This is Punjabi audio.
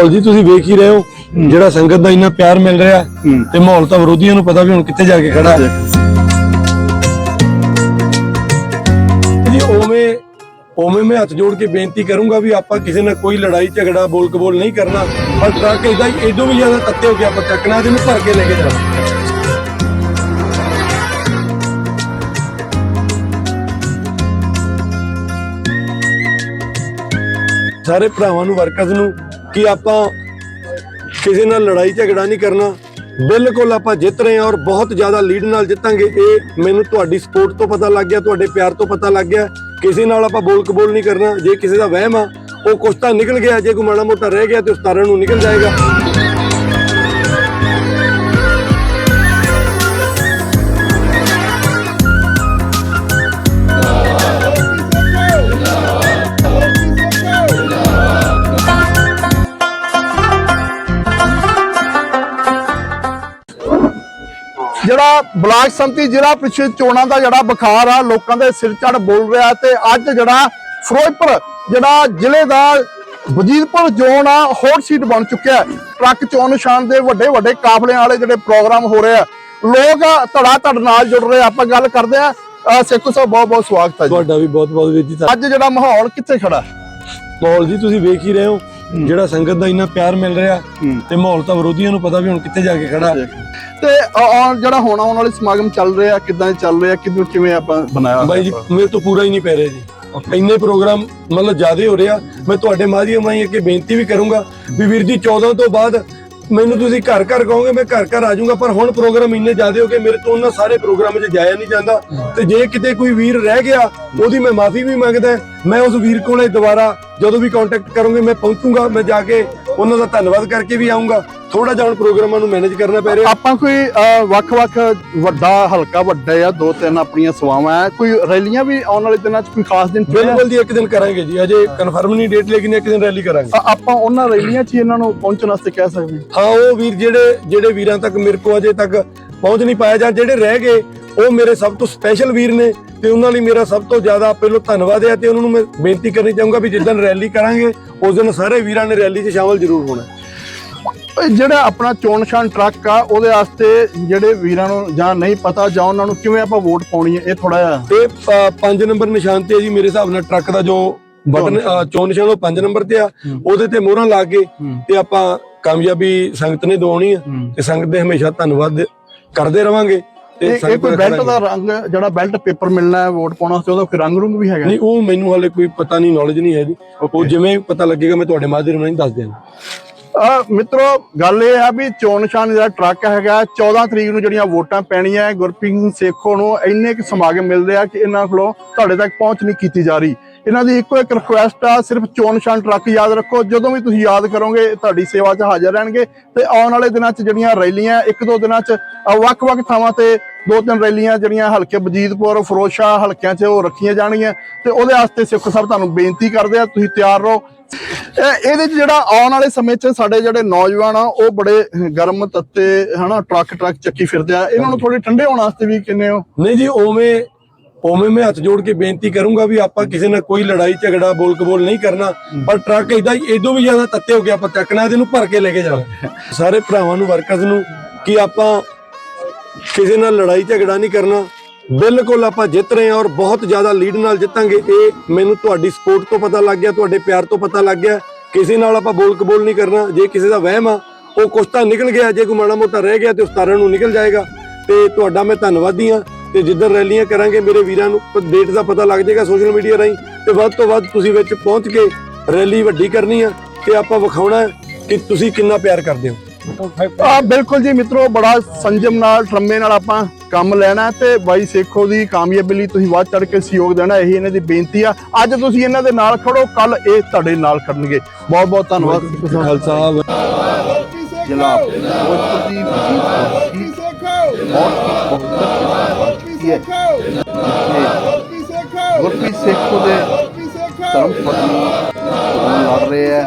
ਮਾਹੌਲ ਜੀ ਤੁਸੀਂ ਵੇਖ ਹੀ ਰਹੇ ਹੋ ਜਿਹੜਾ ਸੰਗਤ ਦਾ ਇੰਨਾ ਪਿਆਰ ਮਿਲ ਰਿਹਾ ਤੇ ਮਾਹੌਲ ਤਾਂ ਵਿਰੋਧੀਆਂ ਨੂੰ ਪਤਾ ਵੀ ਹੁਣ ਕਿੱਥੇ ਜਾ ਕੇ ਖੜਾ ਹੈ। ਜੀ ਉਵੇਂ ਉਵੇਂ ਮੈਂ ਹੱਥ ਜੋੜ ਕੇ ਬੇਨਤੀ ਕਰੂੰਗਾ ਵੀ ਆਪਾਂ ਕਿਸੇ ਨਾਲ ਕੋਈ ਲੜਾਈ ਝਗੜਾ ਬੋਲ ਕਬੋਲ ਨਹੀਂ ਕਰਨਾ ਪਰ ਟਰੱਕ ਇਦਾਂ ਹੀ ਇਦੋਂ ਵੀ ਜ਼ਿਆਦਾ ਤੱਤੇ ਹੋ ਕੇ ਆਪਾਂ ਚੱਕਣਾ ਤੇ ਇਹਨੂੰ ਭਰ ਕੇ ਲੈ ਕੇ ਜਾਣਾ। ਸਾਰੇ ਭਰਾਵਾਂ ਨੂੰ ਵਰਕਰਸ ਨੂੰ ਕਿ ਆਪਾਂ ਕਿਸੇ ਨਾਲ ਲੜਾਈ ਝਗੜਾ ਨਹੀਂ ਕਰਨਾ। ਬਿਲਕੁਲ ਆਪਾਂ ਜਿੱਤ ਰਹੇ ਹਾਂ ਔਰ ਬਹੁਤ ਜ਼ਿਆਦਾ ਲੀਡ ਨਾਲ ਜਿੱਤਾਂਗੇ। ਇਹ ਮੈਨੂੰ ਤੁਹਾਡੀ ਸਪੋਰਟ ਤੋਂ ਪਤਾ ਲੱਗ ਗਿਆ, ਤੁਹਾਡੇ ਪਿਆਰ ਤੋਂ ਪਤਾ ਲੱਗ ਗਿਆ। ਕਿਸੇ ਨਾਲ ਆਪਾਂ ਬੋਲ ਕਬੋਲ ਨਹੀਂ ਕਰਨਾ। ਜੇ ਕਿਸੇ ਦਾ ਵਹਿਮ ਆ, ਉਹ ਕੁਛ ਤਾਂ ਨਿਕਲ ਗਿਆ। ਜੇ ਕੋਈ ਮਾੜਾ ਮੋਟਾ ਰਹਿ ਗਿਆ ਤੇ ਉਸ ਤਾਰਨ ਨੂੰ ਨਿਕਲ ਜਾਏਗਾ। ਜਿਹੜਾ ਬਲਾਕ ਸੰਮਤੀ ਜ਼ਿਲ੍ਹਾ ਪ੍ਰੀਸ਼ਦ ਚੋਣਾਂ ਦਾ ਜਿਹੜਾ ਬੁਖਾਰ ਆ ਲੋਕਾਂ ਦੇ ਸਿਰ ਚੜ ਬੋਲ ਰਿਹਾ ਤੇ ਅੱਜ ਜਿਹੜਾ ਫਿਰੋਜ਼ਪੁਰ ਜਿਹੜਾ ਜ਼ਿਲ੍ਹੇ ਦਾ ਵਜੀਦਪੁਰ ਜ਼ੋਨ ਆ ਹੌਟ ਸੀਟ ਬਣ ਚੁੱਕਿਆ ਹੈ। ਟਰੱਕ ਚੋਣ ਨਿਸ਼ਾਨ ਦੇ ਵੱਡੇ ਵੱਡੇ ਕਾਫਲਿਆਂ ਵਾਲੇ ਜਿਹੜੇ ਪ੍ਰੋਗਰਾਮ ਹੋ ਰਹੇ ਆ ਲੋਕ ਧੜਾ ਧੜ ਨਾਲ ਜੁੜ ਰਹੇ। ਆਪਾਂ ਗੱਲ ਕਰਦੇ ਆ ਸੇਖੂ ਸਾਹਿਬ ਬਹੁਤ ਬਹੁਤ ਸਵਾਗਤ ਹੈ ਜੀ ਤੁਹਾਡਾ ਵੀ ਬਹੁਤ ਬਹੁਤ ਵੀਰ ਜੀ ਅੱਜ ਜਿਹੜਾ ਮਾਹੌਲ ਕਿੱਥੇ ਖੜਾ? ਮਾਹੌਲ ਜੀ ਤੁਸੀਂ ਵੇਖ ਹੀ ਰਹੇ ਹੋ ਜਿਹੜਾ ਸੰਗਤ ਦਾ ਇੰਨਾ ਪਿਆਰ ਮਿਲ ਰਿਹਾ ਤੇ ਮਾਹੌਲ ਤਾਂ ਵਿਰੋਧੀਆਂ ਨੂੰ ਪਤਾ ਵੀ ਹੁਣ ਕਿੱਥੇ ਜਾ ਕੇ ਖੜਾ। ਤੇ ਜਿਹੜਾ ਹੋਣਾ ਆਉਣ ਵਾਲੇ ਸਮਾਗਮ ਚੱਲ ਰਿਹਾ ਕਿਦਾਂ ਚੱਲ ਰਿਹਾ ਕਿਦੋਂ ਕਿਵੇਂ ਆਪਾਂ ਬਣਾਇਆ ਬਾਈ ਜੀ ਮੇਰੇ ਤੋਂ ਪੂਰਾ ਹੀ ਨਹੀਂ ਪੈ ਰਿਹਾ ਜੀ। ਇੰਨੇ ਪ੍ਰੋਗਰਾਮ ਮਤਲਬ ਜ਼ਿਆਦੇ ਹੋ ਰਿਹਾ ਮੈਂ ਤੁਹਾਡੇ ਮਾਧਿਅਮ ਰਾਹੀਂ ਅੱਗੇ ਬੇਨਤੀ ਵੀ ਕਰੂੰਗਾ ਵੀ ਵੀਰ ਜੀ 14 ਤੋਂ ਬਾਅਦ ਮੈਨੂੰ ਤੁਸੀਂ ਘਰ ਘਰ ਕਹੋਗੇ ਮੈਂ ਘਰ ਘਰ ਆ ਜਾਊਂਗਾ ਪਰ ਹੁਣ ਪ੍ਰੋਗਰਾਮ ਇੰਨੇ ਜ਼ਿਆਦੇ ਹੋ ਗਏ ਮੇਰੇ ਤੋਂ ਉਹਨਾਂ ਸਾਰੇ ਪ੍ਰੋਗਰਾਮਾਂ 'ਚ ਜਾਇਆ ਨਹੀਂ ਜਾਂਦਾ। ਤੇ ਜੇ ਕਿਤੇ ਕੋਈ ਵੀਰ ਰਹਿ ਗਿਆ ਉਹਦੀ ਮੈਂ ਮਾਫੀ ਵੀ ਮੰਗਦਾ ਮੈਂ ਉਸ ਵੀਰ ਕੋਲੇ ਦੁਬਾਰਾ ਜਦੋਂ ਵੀ ਕੰਟੈਕਟ ਕਰੂੰਗੇ, ਮੈਂ ਪਹੁੰਚੂੰਗਾ, ਮੈਂ ਜਾ ਕੇ ਉਹਨਾਂ ਦਾ ਧੰਨਵਾਦ ਕਰਕੇ ਵੀ ਆਉਂਗਾ ਥੋੜਾ ਜਿਹਾ ਹੁਣ ਪ੍ਰੋਗਰਾਮਾਂ ਨੂੰ ਮੈਨੇਜ ਕਰਨਾ ਪੈ ਰਿਹਾ। ਆਪਾਂ ਕੋਈ ਵੱਖ-ਵੱਖ ਵੱਡਾ ਹਲਕਾ ਵੱਡਾ ਆ ਦੋ ਤਿੰਨ ਆਪਣੀਆਂ ਸਵਾਵਾਂ ਆ ਕੋਈ ਰੈਲੀਆਂ ਵੀ ਆਉਣ ਵਾਲੇ ਦਿਨਾਂ 'ਚ ਕੋਈ ਖਾਸ ਦਿਨ ਚੁਣਿਆ? ਬਿਲਕੁਲ ਇੱਕ ਦਿਨ ਕਰਾਂਗੇ ਜੀ। ਅਜੇ ਕਨਫਰਮ ਨਹੀਂ ਡੇਟ ਲੇਕਿਨ ਇੱਕ ਦਿਨ ਰੈਲੀ ਕਰਾਂਗੇ। ਆਪਾਂ ਉਹਨਾਂ ਰੈਲੀਆਂ 'ਚ ਇਹਨਾਂ ਨੂੰ ਪਹੁੰਚਣ ਵਾਸਤੇ ਕਹਿ ਸਕਦੇ ਹਾਂ। ਉਹ ਵੀਰ ਜਿਹੜੇ ਜਿਹੜੇ ਵੀਰਾਂ ਤੱਕ ਮੇਰੇ ਕੋ ਅਜੇ ਤੱਕ ਪਹੁੰਚ ਨਹੀਂ ਪਾਇਆ ਜਾਂ ਜਿਹੜੇ ਰਹਿ ਗਏ ਉਹ ਮੇਰੇ ਸਭ ਤੋਂ ਸਪੈਸ਼ਲ ਵੀਰ ਨੇ ਤੇ ਉਹਨਾਂ ਲਈ ਮੇਰਾ ਸਭ ਤੋਂ ਜ਼ਿਆਦਾ ਪਹਿਲਾਂ ਧੰਨਵਾਦ ਹੈ ਤੇ ਉਹਨਾਂ ਨੂੰ ਮੈਂ ਬੇਨਤੀ ਕਰਨੀ ਚਾਹੂੰਗਾ ਵੀ ਜਿੱਦਣ ਰੈਲੀ ਕਰਾਂਗੇ ਉਸ ਦਿਨ ਸਾਰੇ ਵੀਰਾਂ ਨੇ ਰੈਲੀ 'ਚ ਸ਼ਾਮਲ ਜ਼ਰੂਰ ਹੋਣਾ। ਜਿਹੜਾ ਆਪਣਾ ਚੋਣ ਨਿਸ਼ਾਨ ਟਰੱਕ ਆ ਉਹਦੇ ਵਾਸਤੇ ਜਿਹੜੇ ਵੀਰਾਂ ਨੂੰ ਜਾਂ ਨਹੀਂ ਪਤਾ ਜਾਂ ਉਹਨਾਂ ਨੂੰ ਕਿਵੇਂ ਆਪਾਂ ਵੋਟ ਪਾਉਣੀ ਹੈ ਇਹ ਥੋੜਾ ਜਿਹਾ ਤੇ 5 ਨੰਬਰ ਨਿਸ਼ਾਨ ਤੇ ਜੀ ਮੇਰੇ ਹਿਸਾਬ ਨਾਲ ਟਰੱਕ ਦਾ ਜੋ ਬਟਨ ਚੋਣ ਨਿਸ਼ਾਨ ਉਹ 5 ਨੰਬਰ ਤੇ ਆ। ਉਹਦੇ ਤੇ ਮੋਹਰਾਂ ਲਾ ਕੇ ਤੇ ਆਪਾਂ ਕਾਮਯਾਬੀ ਸੰਗਤ ਨੇ ਦਵਾਉਣੀ ਆ ਤੇ ਸੰਗਤ ਦੇ ਹਮੇਸ਼ਾ ਧੰਨਵਾਦ ਕਰਦੇ ਰਵਾਂਗੇ ਇਹ ਕੋਈ ਬੈਲਟ। ਦਾ ਰੰਗ ਜਿਹੜਾ ਬੈਲਟ ਪੇਪਰ ਮਿਲਣਾ ਹੈ ਵੋਟ ਪਾਉਣ ਉਹਦਾ ਕੋਈ ਰੰਗ ਰੁੰਗ ਵੀ ਹੈਗਾ? ਨਹੀਂ ਉਹ ਮੈਨੂੰ ਹਾਲੇ ਕੋਈ ਪਤਾ ਨਹੀਂ ਨੌਲੇਜ ਨਹੀਂ ਹੈ ਜੀ। ਉਹ ਜਿਵੇਂ ਪਤਾ ਲੱਗੇਗਾ ਮੈਂ ਤੁਹਾਡੇ ਮਾਧਿਅਮ ਰਾਹੀਂ ਦੱਸ ਦਿਆਂਗਾ। ਮਿੱਤਰੋ, ਗੱਲ ਇਹ ਆ ਵੀ ਚੋਣ ਨਿਸ਼ਾਨ ਜਿਹੜਾ ਟਰੱਕ ਹੈਗਾ 14 ਤਰੀਕ ਨੂੰ ਜਿਹੜੀਆਂ ਵੋਟਾਂ ਪੈਣੀਆਂ, ਗੁਰਪ੍ਰੀਤ ਸਿੰਘ ਸੇਖੋ ਨੂੰ ਇੰਨੇ ਕੁ ਸਮਾਗਮ ਮਿਲ ਰਿਹਾ ਕਿ ਇਹਨਾਂ ਕੋਲੋਂ ਤੁਹਾਡੇ ਤੱਕ ਪਹੁੰਚ ਨਹੀਂ ਕੀਤੀ ਜਾ ਰਹੀ। ਇਹਨਾਂ ਦੀ ਇੱਕੋ ਇੱਕ ਰਿਕੁਐਸਟ ਆ, ਸਿਰਫ ਚੋਣ ਨਿਸ਼ਾਨ ਟਰੱਕ ਯਾਦ ਰੱਖੋ, ਜਦੋਂ ਵੀ ਤੁਸੀਂ ਯਾਦ ਕਰੋਗੇ, ਤੁਹਾਡੀ ਸੇਵਾ 'ਚ ਹਾਜ਼ਰ ਰਹਿਣਗੇ ਤੇ ਆਉਣ ਵਾਲੇ ਦਿਨਾਂ 'ਚ ਜਿਹੜੀਆਂ ਰੈਲੀਆਂ, ਇੱਕ ਦੋ ਦਿਨਾਂ 'ਚ ਵੱਖ-ਵੱਖ ਥਾਵਾਂ ਤੇ ਦੋ ਤਿੰਨ ਰੈਲੀਆਂ ਜਿਹੜੀਆਂ ਹਲਕੇ ਬਜੀਦਪੁਰ ਫਿਰੋਜ਼ਸ਼ਾਹ ਹਲਕਿਆਂ 'ਚ ਉਹ ਰੱਖੀਆਂ ਜਾਣਗੀਆਂ ਤੇ ਉਹਦੇ ਵਾਸਤੇ ਸਿੱਖ ਸਾਹਿਬ ਤੁਹਾਨੂੰ ਬੇਨਤੀ ਕਰਦੇ ਆ ਤੁਸੀਂ ਤਿਆਰ ਰਹੋ। ਇਹ- ਇਹਦੇ 'ਚ ਜਿਹੜਾ ਆਉਣ ਵਾਲੇ ਸਮੇਂ 'ਚ ਸਾਡੇ ਜਿਹੜੇ ਨੌਜਵਾਨ ਆ ਉਹ ਬੜੇ ਗਰਮ ਤੱਤੇ ਹਨਾ ਟਰੱਕ ਟਰੱਕ ਚੱਕੀ ਫਿਰਦੇ ਆ। ਇਹਨਾਂ ਨੂੰ ਥੋੜੇ ਠੰਡੇ ਹੋਣ ਵਾਸਤੇ ਵੀ ਕਿੰਨੇ ਹੋ? ਨਹੀਂ ਜੀ ਉਵੇਂ ਉਵੇਂ ਮੈਂ ਹੱਥ ਜੋੜ ਕੇ ਬੇਨਤੀ ਕਰੂੰਗਾ ਵੀ ਆਪਾਂ ਕਿਸੇ ਨਾਲ ਕੋਈ ਲੜਾਈ ਝਗੜਾ ਬੋਲ ਕਬੋਲ ਨਹੀਂ ਕਰਨਾ ਪਰ ਟਰੱਕ ਇਦਾਂ ਹੀ ਇਦੋਂ ਵੀ ਜ਼ਿਆਦਾ ਤੱਤੇ ਹੋ ਕੇ ਆਪਾਂ ਚੱਕਣਾ ਇਹਨੂੰ ਭਰ ਕੇ ਲੈ ਕੇ ਜਾਣਾ। ਸਾਰੇ ਭਰਾਵਾਂ ਨੂੰ ਵਰਕਰਸ ਨੂੰ ਕਿ ਆਪਾਂ ਕਿਸੇ ਨਾਲ ਲੜਾਈ ਝਗੜਾ ਨਹੀਂ ਕਰਨਾ। ਬਿਲਕੁਲ ਆਪਾਂ ਜਿੱਤ ਰਹੇ ਹਾਂ ਔਰ ਬਹੁਤ ਜ਼ਿਆਦਾ ਲੀਡ ਨਾਲ ਜਿੱਤਾਂਗੇ। ਇਹ ਮੈਨੂੰ ਤੁਹਾਡੀ ਸਪੋਰਟ ਤੋਂ ਪਤਾ ਲੱਗ ਗਿਆ, ਤੁਹਾਡੇ ਪਿਆਰ ਤੋਂ ਪਤਾ ਲੱਗ ਗਿਆ। ਕਿਸੇ ਨਾਲ ਆਪਾਂ ਬੋਲ ਕਬੋਲ ਨਹੀਂ ਕਰਨਾ। ਜੇ ਕਿਸੇ ਦਾ ਵਹਿਮ ਆ, ਉਹ ਕੁਛ ਤਾਂ ਨਿਕਲ ਗਿਆ। ਜੇ ਕੋਈ ਮਾੜਾ ਮੋਟਾ ਰਹਿ ਗਿਆ ਤੇ ਉਸ ਤਾਰਨ ਨੂੰ ਨਿਕਲ ਜਾਏਗਾ। ਤੇ ਤੁਹਾਡਾ ਮੈਂ ਧੰਨਵਾਦੀ ਹਾਂ ਤੇ ਜਿੱਦਣ ਰੈਲੀਆਂ ਕਰਾਂਗੇ, ਮੇਰੇ ਵੀਰਾਂ ਨੂੰ ਡੇਟ ਦਾ ਪਤਾ ਲੱਗ ਜਾਏਗਾ ਸੋਸ਼ਲ ਮੀਡੀਆ ਰਾਹੀਂ। ਤੇ ਵੱਧ ਤੋਂ ਵੱਧ ਤੁਸੀਂ ਵਿੱਚ ਪਹੁੰਚ ਕੇ ਰੈਲੀ ਵੱਡੀ ਕਰਨੀ ਆ ਤੇ ਆਪਾਂ ਵਿਖਾਉਣਾ ਕਿ ਤੁਸੀਂ ਕਿੰਨਾ ਪਿਆਰ ਕਰਦੇ ਹੋ। ਆ ਬਿਲਕੁਲ ਜੀ ਮਿੱਤਰੋ ਬੜਾ ਸੰਜਮ ਨਾਲ ਟਰਮੇ ਨਾਲ ਆਪਾਂ ਕੰਮ ਲੈਣਾ ਤੇ ਬਾਈ ਸੇਖੋ ਦੀ ਕਾਮਯਾਬੀ ਲਈ ਤੁਸੀਂ ਵੱਧ ਚੜ ਕੇ ਸਹਿਯੋਗ ਦੇਣਾ ਇਹੀ ਇਹਨਾਂ ਦੀ ਬੇਨਤੀ ਆ ਅੱਜ ਤੁਸੀਂ ਇਹਨਾਂ ਦੇ ਨਾਲ ਖੜੋ ਕੱਲ ਇਹ ਤੁਹਾਡੇ ਨਾਲ ਖੜਨਗੇ ਬਹੁਤ ਬਹੁਤ ਧੰਨਵਾਦ ਖਾਲਸਾ ਬਹੁਤ ਹੀ ਬਹੁਤ ਗੁਰਪ੍ਰੀਤ ਸੇਖੋ ਦੇ ਧਰਮ ਪਤਨੀ ਲੜ ਰਹੇ ਹੈ